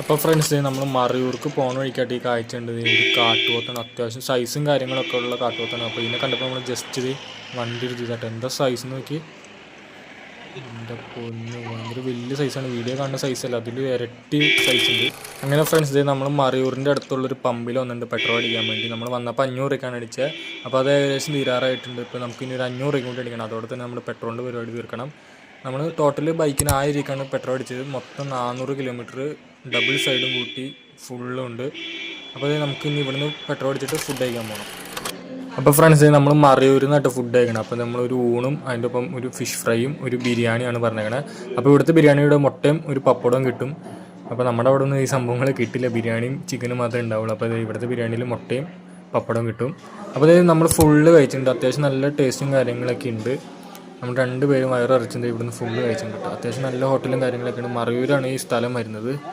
അപ്പോൾ ഫ്രണ്ട്സ് നമ്മൾ മറയൂർക്ക് പോകുന്ന വഴിക്കായിട്ട് ഈ കാഴ്ച ഉണ്ട് ഒരു കാട്ടുപോത്താണ്. അത്യാവശ്യം സൈസും കാര്യങ്ങളൊക്കെ ഉള്ള കാട്ടുപോത്താണ്. അപ്പോൾ ഇതിനെ കണ്ടപ്പോൾ നമ്മൾ ജസ്റ്റ് ഇത് വണ്ടി ചെയ്തിട്ട് എന്താ സൈസ് നോക്കി. എന്റെ പൊന്ന് ഭയങ്കര വലിയ സൈസാണ് വീഡിയോ കാണുന്ന സൈസല്ല അതിൽ ഇരട്ടി സൈസ് ഉണ്ട്. അങ്ങനെ ഫ്രണ്ട്സ് ഇത് നമ്മൾ മറയൂരിന്റെ അടുത്തുള്ളൊരു പമ്പിൽ വന്നിട്ടുണ്ട് പെട്രോൾ അടിക്കാൻ വേണ്ടി. നമ്മൾ വന്നപ്പോൾ അഞ്ഞൂറ് രൂപയ്ക്കാണ് അടിച്ചത് അപ്പോൾ അത് ഏകദേശം തീരാറായിട്ടുണ്ട്. ഇപ്പോൾ നമുക്ക് ഇനി ഒരു അഞ്ഞൂറ് രൂപ കൂടി അടിക്കണം. അതോടെ തന്നെ നമ്മൾ പെട്രോളിന്റെ പരിപാടി തീർക്കണം. നമ്മൾ ടോട്ടൽ ബൈക്കിന് ആ ഏരിയക്കാണ് പെട്രോൾ അടിച്ചത് മൊത്തം നാനൂറ് കിലോമീറ്റർ ഡബിൾ സൈഡും കൂട്ടി ഫുള്ളും ഉണ്ട്. അപ്പോൾ നമുക്ക് ഇനി ഇവിടുന്ന് പെട്രോൾ അടിച്ചിട്ട് ഫുഡ് കഴിക്കാൻ പോകണം അപ്പോൾ ഫ്രണ്ട്സ് നമ്മൾ മറയൂരിൽ നിന്നായിട്ട് ഫുഡ് കഴിക്കണം. അപ്പോൾ നമ്മൾ ഒരു ഊണും അതിന്റെ ഒപ്പം ഒരു ഫിഷ് ഫ്രൈയും ഒരു ബിരിയാണിയാണ് പറഞ്ഞേക്കണത് അപ്പോൾ ഇവിടുത്തെ ബിരിയാണിയുടെ മുട്ടയും ഒരു പപ്പടവും കിട്ടും. അപ്പോൾ നമ്മുടെ അവിടെ ഒന്നും ഈ സംഭവങ്ങൾ കിട്ടില്ല. ബിരിയാണിയും ചിക്കനും മാത്രമേ ഉണ്ടാവുള്ളൂ. അപ്പോൾ ഇവിടുത്തെ ബിരിയാണിയിൽ മുട്ടയും പപ്പടവും കിട്ടും. അപ്പോൾ നമ്മൾ ഫുള്ള് കഴിച്ചിട്ടുണ്ട്. അത്യാവശ്യം നല്ല ടേസ്റ്റും കാര്യങ്ങളൊക്കെ ഉണ്ട്. നമ്മൾ രണ്ടുപേരും വയറിറച്ചിട്ടുണ്ട് ഇവിടുന്ന് ഫുഡ് കഴിച്ചിട്ടുണ്ട്. അത്യാവശ്യം നല്ല ഹോട്ടലും കാര്യങ്ങളൊക്കെയാണ് മറയൂരാണ് ഈ സ്ഥലം വരുന്നത്.